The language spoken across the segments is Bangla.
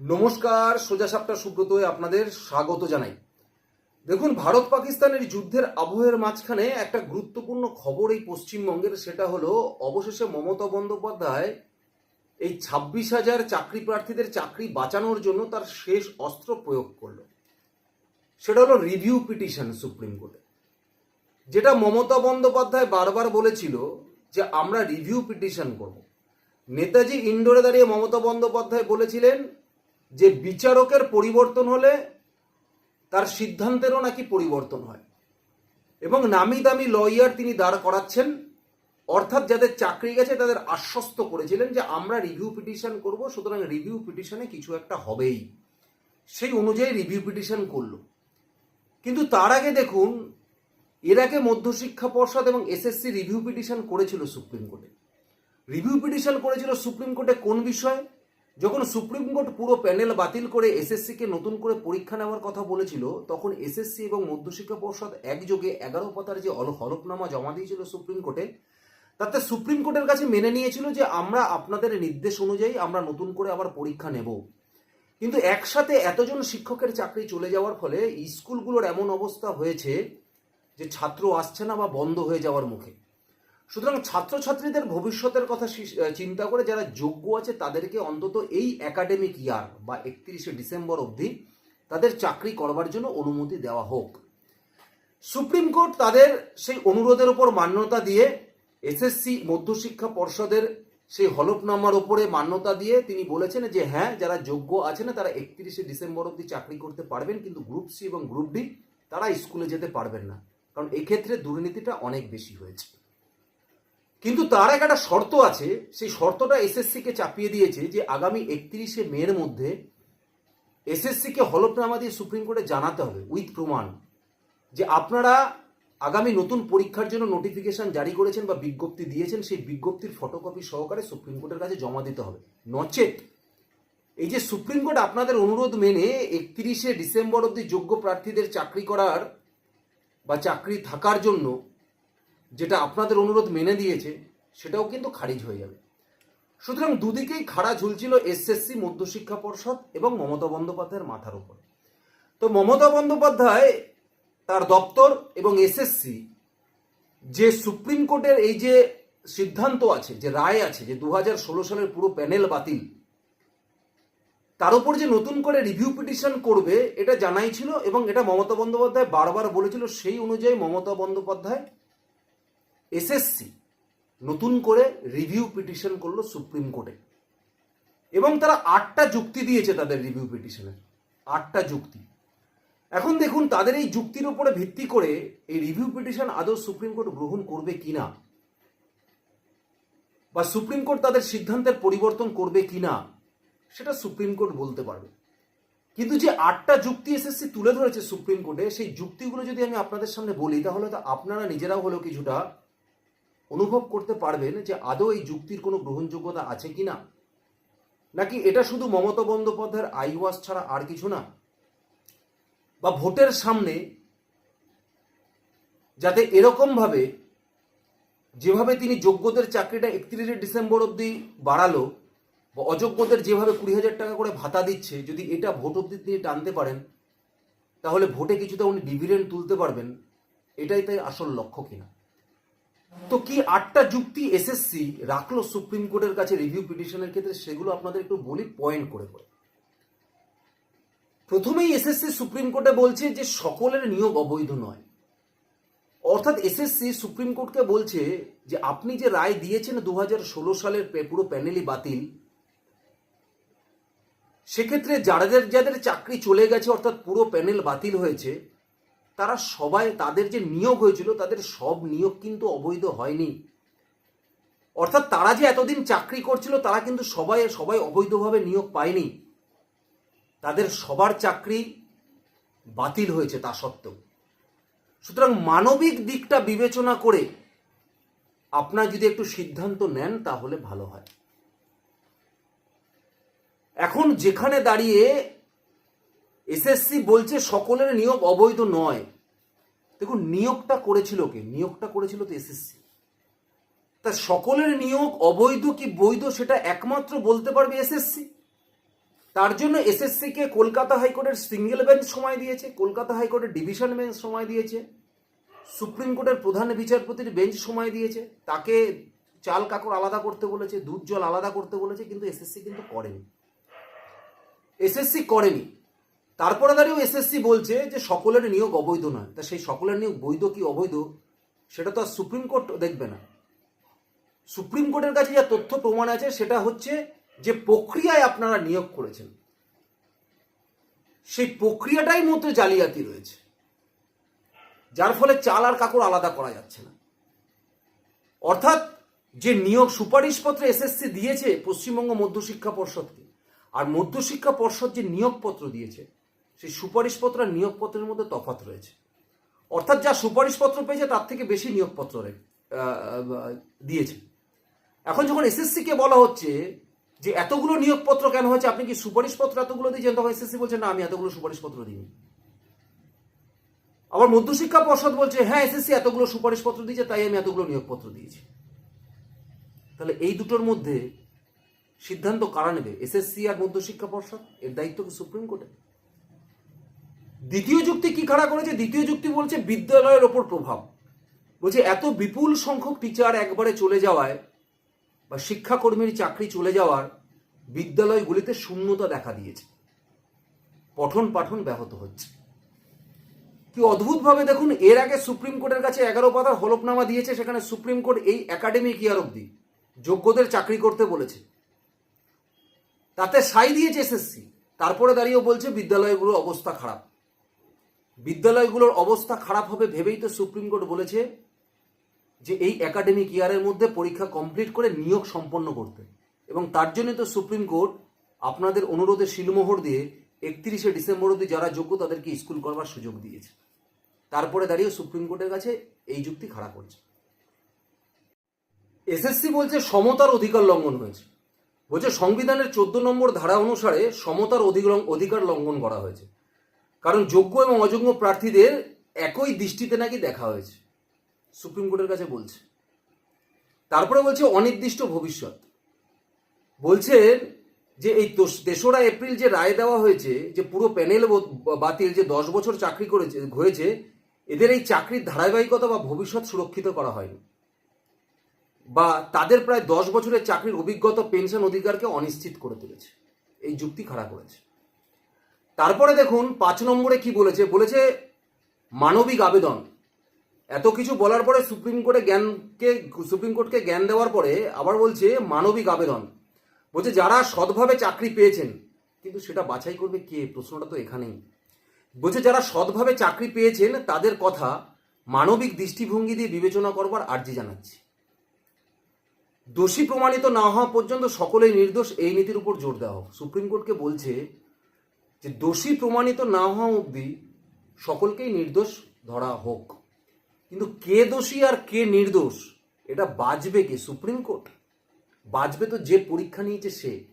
নমস্কার, সোজা সাপটা সুব্রত আপনাদের স্বাগত জানাই। দেখুন ভারত পাকিস্তানের যুদ্ধের আবহের মাঝখানে একটা গুরুত্বপূর্ণ খবর এই পশ্চিমবঙ্গের, সেটা হলো অবশেষে মমতা বন্দ্যোপাধ্যায় এই ছাব্বিশ হাজার চাকরি প্রার্থীদের চাকরি বাঁচানোর জন্য তার শেষ অস্ত্র প্রয়োগ করল। সেটা হলো রিভিউ পিটিশন সুপ্রিম কোর্টে। যেটা মমতা বন্দ্যোপাধ্যায় বারবার বলেছিল যে আমরা রিভিউ পিটিশন করব। নেতাজি ইন্ডোরে দাঁড়িয়ে মমতা বন্দ্যোপাধ্যায় বলেছিলেন যে বিচারকের পরিবর্তন হলে তার সিদ্ধান্তেরও নাকি পরিবর্তন হয়। এবং নামি দামি লয়ার তিনি দাঁড় করাচ্ছেন, অর্থাৎ যাদের চাকরি গেছে তাদের আশ্বস্ত করেছিলেন যে আমরা রিভিউ পিটিশন করব, সুতরাং রিভিউ পিটিশনে কিছু একটা হবেই। সেই অনুযায়ী রিভিউ পিটিশন করল। কিন্তু তার আগে দেখুন, এর আগে মধ্যশিক্ষা পর্ষদ এবং এসএসসি রিভিউ পিটিশন করেছিল সুপ্রিম কোর্টে। রিভিউ পিটিশন করেছিল সুপ্রিম কোর্টে কোন বিষয়? যখন সুপ্রিম কোর্ট পুরো প্যানেল বাতিল করে এসএসসিকে নতুন করে পরীক্ষা নেওয়ার কথা বলেছিল, তখন এসএসসি এবং মধ্যশিক্ষা পর্ষদ একযোগে এগারো পাতার যে হলফনামা জমা দিয়েছিল সুপ্রিম কোর্টে, তাতে সুপ্রিম কোর্টের কাছে মেনে নিয়েছিল যে আমরা আপনাদের নির্দেশ অনুযায়ী আমরা নতুন করে আবার পরীক্ষা নেব। কিন্তু একসাথে এতজন শিক্ষকের চাকরি চলে যাওয়ার ফলে, স্কুলগুলোর এমন অবস্থা হয়েছে যে ছাত্র আসছে না বা বন্ধ হয়ে যাওয়ার মুখে। সুতরাং ছাত্রছাত্রীদের ভবিষ্যতের কথা চিন্তা করে যারা যোগ্য আছে তাদেরকে অন্তত এই একাডেমিক ইয়ার বা একত্রিশে ডিসেম্বর অবধি তাদের চাকরি করবার জন্য অনুমতি দেওয়া হোক। সুপ্রিম কোর্ট তাদের সেই অনুরোধের উপর মান্যতা দিয়ে এসএসসি মধ্যশিক্ষা পর্ষদের সেই হলফনামার উপরে মান্যতা দিয়ে তিনি বলেছেন যে হ্যাঁ যারা যোগ্য আছে না, তারা একত্রিশে ডিসেম্বর অবধি চাকরি করতে পারবেন, কিন্তু গ্রুপ সি এবং গ্রুপ ডি তারা স্কুলে যেতে পারবেন না। কারণ এক্ষেত্রে দুর্নীতিটা অনেক বেশি হয়েছে। কিন্তু তার এক একটা শর্ত আছে, সেই শর্তটা এসএসসিকে চাপিয়ে দিয়েছে যে আগামী একত্রিশে মের মধ্যে এসএসসিকে হলফনামা দিয়ে সুপ্রিম কোর্টে জানাতে হবে উইথ প্রমাণ, যে আপনারা আগামী নতুন পরীক্ষার জন্য নোটিফিকেশন জারি করেছেন বা বিজ্ঞপ্তি দিয়েছেন, সেই বিজ্ঞপ্তির ফটোকপি সহকারে সুপ্রিম কোর্টের কাছে জমা দিতে হবে। নচেত এই যে সুপ্রিম কোর্ট আপনাদের অনুরোধ মেনে একত্রিশে ডিসেম্বর অবধি যোগ্য প্রার্থীদের চাকরি করার বা চাকরি থাকার জন্য যেটা আপনাদের অনুরোধ মেনে দিয়েছে, সেটাও কিন্তু খারিজ হয়ে যাবে। সুতরাং দুদিকেই খাড়া ঝুলছিল এসএসসি মধ্যশিক্ষা পর্ষদ এবং মমতা বন্দ্যোপাধ্যায়ের মাথার উপরে। তো মমতা বন্দ্যোপাধ্যায়, তার দপ্তর এবং এসএসসি যে সুপ্রিম কোর্টের এই যে সিদ্ধান্ত আছে, যে রায় আছে, যে দু হাজার ষোলো সালের পুরো প্যানেল বাতিল, তার উপর যে নতুন করে রিভিউ পিটিশন করবে, এটা জানাই ছিল এবং এটা মমতা বন্দ্যোপাধ্যায় বারবার বলেছিল, সেই অনুযায়ী মমতা বন্দ্যোপাধ্যায় এসএসসি নতুন করে রিভিউ পিটিশন করল সুপ্রিম কোর্টে এবং তারা আটটা যুক্তি দিয়েছে তাদের রিভিউ পিটিশনের আটটা যুক্তি। এখন দেখুন, তাদের এই যুক্তির উপরে ভিত্তি করে এই রিভিউ পিটিশন আদৌ সুপ্রিম কোর্ট গ্রহণ করবে কিনা? বা সুপ্রিম কোর্ট তাদের সিদ্ধান্তের পরিবর্তন করবে কিনা? সেটা সুপ্রিম কোর্ট বলতে পারবে। কিন্তু যে আটটা যুক্তি এসএসসি তুলে ধরেছে সুপ্রিম কোর্টে সেই যুক্তিগুলো যদি আমি আপনাদের সামনে বলি, তাহলে তো আপনারা নিজেরাও হলো কিছুটা অনুভব করতে পারবেন যে আদৌ এই যুক্তির কোনো গ্রহণযোগ্যতা আছে কি না নাকি এটা শুধু মমতা বন্দ্যোপাধ্যায়ের আইওয়াস ছাড়া আর কিছু না? বা ভোটের সামনে যাতে এরকমভাবে যেভাবে তিনি যোগ্যদের চাকরিটা একত্রিশে ডিসেম্বর অবধি বাড়ালো, বা অযোগ্যদের যেভাবে কুড়ি হাজার টাকা করে ভাতা দিচ্ছে, যদি এটা ভোট অবধি তিনি টানতে পারেন, তাহলে ভোটে কিছুটা উনি ডিভিডেন্ড তুলতে পারবেন, এটাই তাই আসল লক্ষ্য কিনা? তো কি আটটা যুক্তি এসএসসি রাখল সুপ্রিম কোর্টের কাছে রিভিউ পিটিশনের ক্ষেত্রে? সেগুলো আপনাদের একটু বলি পয়েন্ট করে করে। প্রথমেই এসএসসি সুপ্রিম কোর্টে বলছে যে সকলের নিয়োগ অবৈধ নয়। অর্থাৎ এসএসসি সুপ্রিম কোর্টকে বলছে যে আপনি যে রায় দিয়েছেন দু হাজার ষোলো সালের পুরো প্যানেলই বাতিল, সেক্ষেত্রে যাদের যাদের চাকরি চলে গেছে, অর্থাৎ পুরো প্যানেল বাতিল হয়েছে তারা সবাই তাদের যে নিয়োগ হয়েছিল, তাদের সব নিয়োগ কিন্তু অবৈধ হয়নি। অর্থাৎ তারা যে এতদিন চাকরি করছিল, তারা কিন্তু সবাই সবাই অবৈধভাবে নিয়োগ পায়নি। তাদের সবার চাকরি বাতিল হয়েছে তা সত্ত্বেও। সুতরাং মানবিক দিকটা বিবেচনা করে আপনার যদি একটু সিদ্ধান্ত নেন, তাহলে ভালো হয়। এখন যেখানে দাঁড়িয়ে এসএসসি বলছে সকলের নিয়োগ অবৈধ নয়। দেখুন, নিয়োগটা করেছিল কে? নিয়োগটা করেছিল তো এসএসসি। তা সকলের নিয়োগ অবৈধ কি বৈধ সেটা একমাত্র বলতে পারবে এসএসসি? তার জন্য এসএসসি কে কলকাতা হাইকোর্টের সিঙ্গেল বেঞ্চ সময় দিয়েছে, কলকাতা হাইকোর্টের ডিভিশন বেঞ্চ সময় দিয়েছে, সুপ্রিম কোর্টের প্রধান বিচারপতির বেঞ্চ সময় দিয়েছে, তাকে চাল কাকড় আলাদা করতে বলেছে, দুধ জল আলাদা করতে বলেছে, কিন্তু এসএসসি কিন্তু করেনি। এসএসসি করেনি। তারপরে দাঁড়িয়েও এসএসসি বলছে যে সকলের নিয়োগ অবৈধ নয়। তা সেই সকলের নিয়োগ বৈধ কি অবৈধ? সেটা তো আর সুপ্রিম কোর্ট দেখবে না। সুপ্রিম কোর্টের কাছে যা তথ্য প্রমাণ আছে সেটা হচ্ছে যে প্রক্রিয়ায় আপনারা নিয়োগ করেছেন। সেই প্রক্রিয়াটাই মধ্যে জালিয়াতি রয়েছে। যার ফলে চাল আর কাকড় আলাদা করা যাচ্ছে না। অর্থাৎ যে নিয়োগ সুপারিশপত্র এসএসসি দিয়েছে পশ্চিমবঙ্গ মধ্যশিক্ষা পর্ষদকে, আর মধ্যশিক্ষা পর্ষদ যে নিয়োগপত্র দিয়েছে সেই সুপারিশপত্র আর নিয়োগপত্রের মধ্যে তফাৎ রয়েছে। অর্থাৎ যা সুপারিশপত্র পেয়েছে তার থেকে বেশি নিয়োগপত্র দিয়েছে। এখন যখন এসএসসি কে বলা হচ্ছে যে এতগুলো নিয়োগপত্র কেন হয়েছে, আপনি কি সুপারিশপত্র এতগুলো দিয়েছেন? তখন এসএসসি বলছে, না, আমি এতগুলো সুপারিশপত্র দিইনি। আবার মধ্যশিক্ষা পর্ষদ বলছে হ্যাঁ এসএসসি এতগুলো সুপারিশপত্র দিয়েছে, তাই আমি এতগুলো নিয়োগপত্র দিয়েছি। তাহলে এই দুটোর মধ্যে সিদ্ধান্ত কারা নেবে? এসএসসি আর মধ্যশিক্ষা পর্ষদ? এর দায়িত্ব কি সুপ্রিম কোর্টে দ্বিতীয় যুক্তি কি খাড়া করেছে? দ্বিতীয় যুক্তি বলছে বিদ্যালয়ের ওপর প্রভাব। বলছে এত বিপুল সংখ্যক টিচার একবারে চলে যাওয়ায় বা শিক্ষাকর্মীর চাকরি চলে যাওয়ার বিদ্যালয়গুলিতে শূন্যতা দেখা দিয়েছে। পঠন পাঠন ব্যাহত হচ্ছে। কি অদ্ভুতভাবে দেখুন, এর আগে সুপ্রিম কোর্টের কাছে এগারো পাতার হলফনামা দিয়েছে, সেখানে সুপ্রিম কোর্ট এই একাডেমিক ইয়ার অব্দি যোগ্যদের চাকরি করতে বলেছে। তাতে সাই দিয়েছে এসএসসি তারপরে দাঁড়িয়ে বলছে বিদ্যালয়গুলোর অবস্থা খারাপ। বিদ্যালয়গুলোর অবস্থা খারাপ হবে ভেবেই তো সুপ্রিম কোর্ট বলেছে যে এই একাডেমিক ইয়ারের মধ্যে পরীক্ষা কমপ্লিট করে নিয়োগ সম্পন্ন করতে। এবং তার জন্য তো সুপ্রিম কোর্ট আপনাদের অনুরোধে শিলমোহর দিয়ে একত্রিশে ডিসেম্বর অবধি যারা যোগ্য তাদেরকে স্কুল করবার সুযোগ দিয়েছে। তারপরে দাঁড়িয়ে সুপ্রিম কোর্টের কাছে এই যুক্তি খাড়া করছে। এসএসসি বলছে সমতার অধিকার লঙ্ঘন হয়েছে। বলছে সংবিধানের চোদ্দ নম্বর ধারা অনুসারে সমতার অধিকার লঙ্ঘন করা হয়েছে। কারণ যোগ্য এবং অযোগ্য প্রার্থীদের একই দৃষ্টিতে নাকি দেখা হয়েছে। সুপ্রিম কোর্টের কাছে বলছে। তারপরে বলছে, অনির্দিষ্ট ভবিষ্যৎ। বলছে যে এই তোস- তেসরা এপ্রিল যে রায় দেওয়া হয়েছে, যে পুরো প্যানেল বাতিল, যে দশ বছর চাকরি করেছে, হয়েছে, এদের এই চাকরির ধারাবাহিকতা বা ভবিষ্যৎ সুরক্ষিত করা হয়নি। বা তাদের প্রায় দশ বছরের চাকরির অভিজ্ঞতা, পেনশন অধিকারকে অনিশ্চিত করে তুলেছে। এই যুক্তি খাড়া করেছে। তারপরে দেখুন পাঁচ নম্বরে কি বলেছে? বলেছে মানবিক আবেদন। এত কিছু বলার পরে সুপ্রিম কোর্টে জ্ঞানকে সুপ্রিম কোর্টকে জ্ঞান দেওয়ার পরে আবার বলছে মানবিক আবেদন। বলছে যারা সৎভাবে চাকরি পেয়েছেন, কিন্তু সেটা বাছাই করবে কে? প্রশ্নটা তো এখানেই। বলছে যারা সৎভাবে চাকরি পেয়েছেন, তাদের কথা মানবিক দৃষ্টিভঙ্গি দিয়ে বিবেচনা করবার আর্জি জানাচ্ছি। দোষী প্রমাণিত না হওয়া পর্যন্ত সকলেই নির্দোষ, এই নীতির উপর জোর দেওয়া হোক। সুপ্রিম কোর্টকে বলছে যে দোষী প্রমাণিত না হওয়া অবধি সকলকেই নির্দোষ ধরা হোক। কিন্তু কে দোষী আর কে নির্দোষ, এটা বাজবে কে? Supreme court. বাজবে তো যে পরীক্ষা নিয়েছে সে।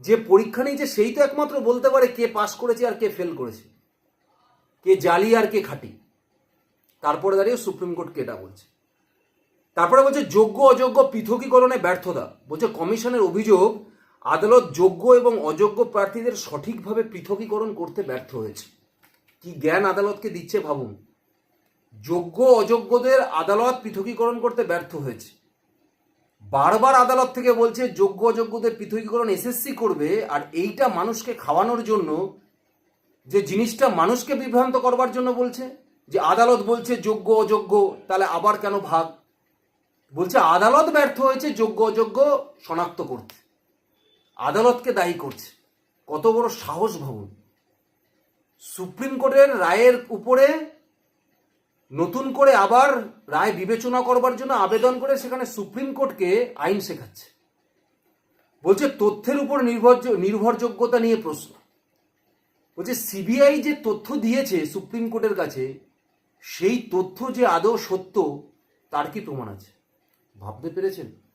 যে পরীক্ষা নিয়েছে সেই তো একমাত্র বলতে পারে কে পাস করেছে আর কে ফেল করেছে। কে জালি আর কে খাঁটি। তারপরে দাঁড়িয়ে সুপ্রিম কোর্ট এটা বলছে। তারপরে বলছে যোগ্য অযোগ্য পৃথকীকরণে ব্যর্থতা। বলছে, কমিশনের অভিযোগ আদালত যোগ্য এবং অযোগ্য প্রার্থীদের সঠিকভাবে পৃথকীকরণ করতে ব্যর্থ হয়েছে। কি জ্ঞান আদালতকে দিচ্ছে ভাবুন। যোগ্য, অযোগ্যদের আদালত পৃথকীকরণ করতে ব্যর্থ হয়েছে। বারবার আদালত থেকে বলছে, যোগ্য, অযোগ্যদের পৃথকীকরণ এসএসসি করবে আর এইটা মানুষকে খাওয়ানোর জন্য, যে জিনিসটা মানুষকে বিভ্রান্ত করবার জন্য বলছে, যে আদালত বলছে যোগ্য, অযোগ্য, তাহলে আবার কেন ভাগ? বলছে, আদালত ব্যর্থ হয়েছে যোগ্য, অযোগ্য শনাক্ত করতে। আদালতকে দায়ী করছে। কত বড় সাহস ভাবুন। সুপ্রিম কোর্টের রায়ের উপরে নতুন করে আবার রায় বিবেচনা করবার জন্য আবেদন করে সেখানে সুপ্রিম কোর্টকে আইন শেখাচ্ছে। বলছে, তথ্যের উপর নির্ভর নির্ভরযোগ্যতা নিয়ে প্রশ্ন। বলছে, সিবিআই যে তথ্য দিয়েছে সুপ্রিম কোর্টের কাছে, সেই তথ্য যে আদৌ সত্য, তার কি প্রমাণ আছে? ভাবতে পেরেছেন?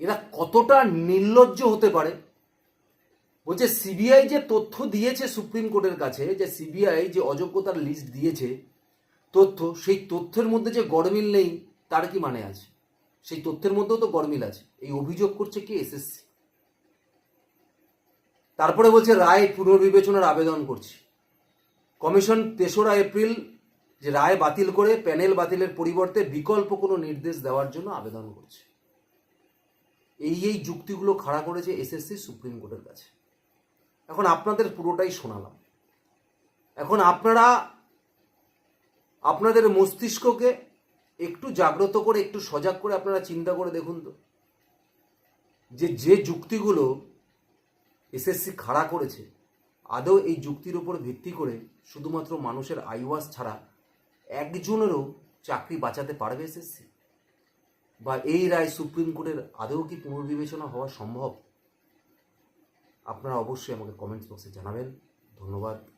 এরা কতটা নির্লজ্জ হতে পারে? বলছে সিবিআই যে তথ্য দিয়েছে সুপ্রিম কোর্টের কাছে, যে সিবিআই যে অযোগ্যতার লিস্ট দিয়েছে তথ্য, সেই তথ্যের মধ্যে যে গরমিল নেই, তার কি মানে আছে? সেই তথ্যের মধ্যেও তো গরমিল আছে। এই অভিযোগ করছে কি এসএসসি তারপরে বলছে, রায় পুনর্বিবেচনার আবেদন করছি। কমিশন তেসরা এপ্রিল যে রায় বাতিল করে প্যানেল বাতিলের পরিবর্তে বিকল্প কোনো নির্দেশ দেওয়ার জন্য আবেদন করছে। এই এই যুক্তিগুলো খাড়া করেছে এসএসসি সুপ্রিম কোর্টের কাছে। এখন আপনাদের পুরোটাই শোনালাম। এখন আপনারা আপনাদের মস্তিষ্ককে একটু জাগ্রত করে, একটু সজাগ করে আপনারা চিন্তা করে দেখুন তো, যে যে যুক্তিগুলো এসএসসি খাড়া করেছে, আদৌ এই যুক্তির উপর ভিত্তি করে শুধুমাত্র মানুষের আইওয়াস ছাড়া একজনেরও চাকরি বাঁচাতে পারবে এসএসসি বা এই রায় সুপ্রিম কোর্টের আদৌ কি পুনর্বিবেচনা হওয়া সম্ভব? আপনারা অবশ্যই আমাকে কমেন্টস বক্সে জানাবেন। ধন্যবাদ।